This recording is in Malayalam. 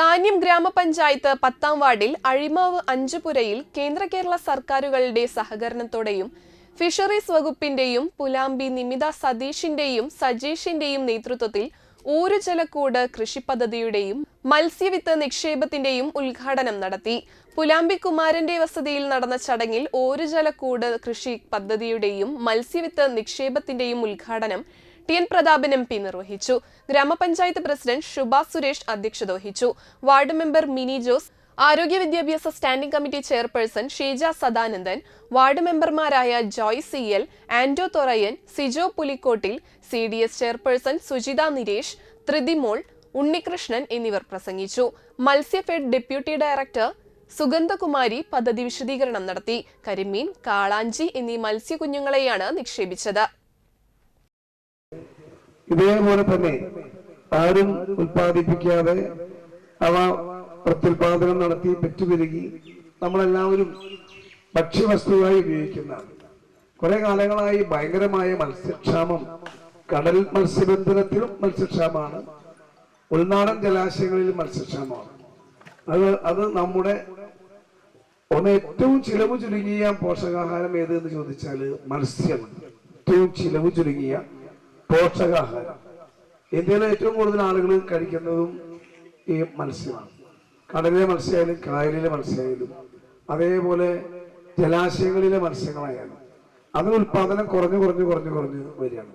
താന്യം ഗ്രാമപഞ്ചായത്ത് പത്താം വാർഡിൽ അഴിമാവ് അഞ്ചുപുരയിൽ കേന്ദ്ര കേരള സർക്കാരുകളുടെ സഹകരണത്തോടെയും ഫിഷറീസ് വകുപ്പിന്റെയും പുലാമ്പി നിമിത സതീഷിന്റെയും സജീഷിന്റെയും നേതൃത്വത്തിൽ ഊരുജലക്കൂട് കൃഷി പദ്ധതിയുടെയും മത്സ്യവിത്ത് നിക്ഷേപത്തിന്റെയും ഉദ്ഘാടനം നടത്തി. പുലാമ്പി കുമാരന്റെ വസതിയിൽ നടന്ന ചടങ്ങിൽ ഊരുജലക്കൂട് കൃഷി പദ്ധതിയുടെയും മത്സ്യവിത്ത് നിക്ഷേപത്തിന്റെയും ഉദ്ഘാടനം T N Prathapan M P നിർവഹിച്ചു. ഗ്രാമപഞ്ചായത്ത് പ്രസിഡന്റ് ശുഭ സുരേഷ് അധ്യക്ഷത വഹിച്ചു. വാർഡ് മെമ്പർ മിനി ജോസ് ആരോഗ്യ വിദ്യാഭ്യാസ standing committee chairperson Sheeja Sadanandan ward മെമ്പർമാരായ Joy C L Anto Thorayan Sijo Pulikottil C D S chairperson Sujitha Niresh Thrithimol Unnikrishnan എന്നിവർ പ്രസംഗിച്ചു. മത്സ്യഫെഡ് ഡെപ്യൂട്ടി ഡയറക്ടർ സുഗന്ധകുമാരി പദ്ധതി വിശദീകരണം നടത്തി. കരിമീൻ കാളാഞ്ചി എന്നീ മത്സ്യകുഞ്ഞുങ്ങളെയാണ് നിക്ഷേപിച്ചത്. ഇതേപോലെ തന്നെ ആരും ഉൽപ്പാദിപ്പിക്കാതെ അവ പ്രത്യുൽപാദനം നടത്തി പെറ്റുപെരുകി നമ്മളെല്ലാവരും ഭക്ഷ്യവസ്തുവായി ഉപയോഗിക്കുന്നതാണ് കുറെ കാലങ്ങളായി ഭയങ്കരമായ മത്സ്യക്ഷാമം കടൽ മത്സ്യബന്ധനത്തിലും മത്സ്യക്ഷാമമാണ് ഉൾനാടൻ ജലാശയങ്ങളിലും മത്സ്യക്ഷാമമാണ്. അത് അത് നമ്മുടെ ഒന്ന് ഏറ്റവും ചിലവ് ചുരുങ്ങിയ പോഷകാഹാരം ഏത് എന്ന് ചോദിച്ചാൽ മത്സ്യം. ഏറ്റവും ചിലവ് ചുരുങ്ങിയ പോഷകാഹാരം ഇന്ത്യയിലെ ഏറ്റവും കൂടുതൽ ആളുകൾ കഴിക്കുന്നതും ഈ മത്സ്യമാണ്. കടലിലെ മത്സ്യമായാലും കായലിലെ മത്സ്യമായാലും അതേപോലെ ജലാശയങ്ങളിലെ മത്സ്യങ്ങളായാലും അതിന് ഉൽപാദനം കുറഞ്ഞു കുറഞ്ഞു കുറഞ്ഞു കുറഞ്ഞു വരികയാണ്.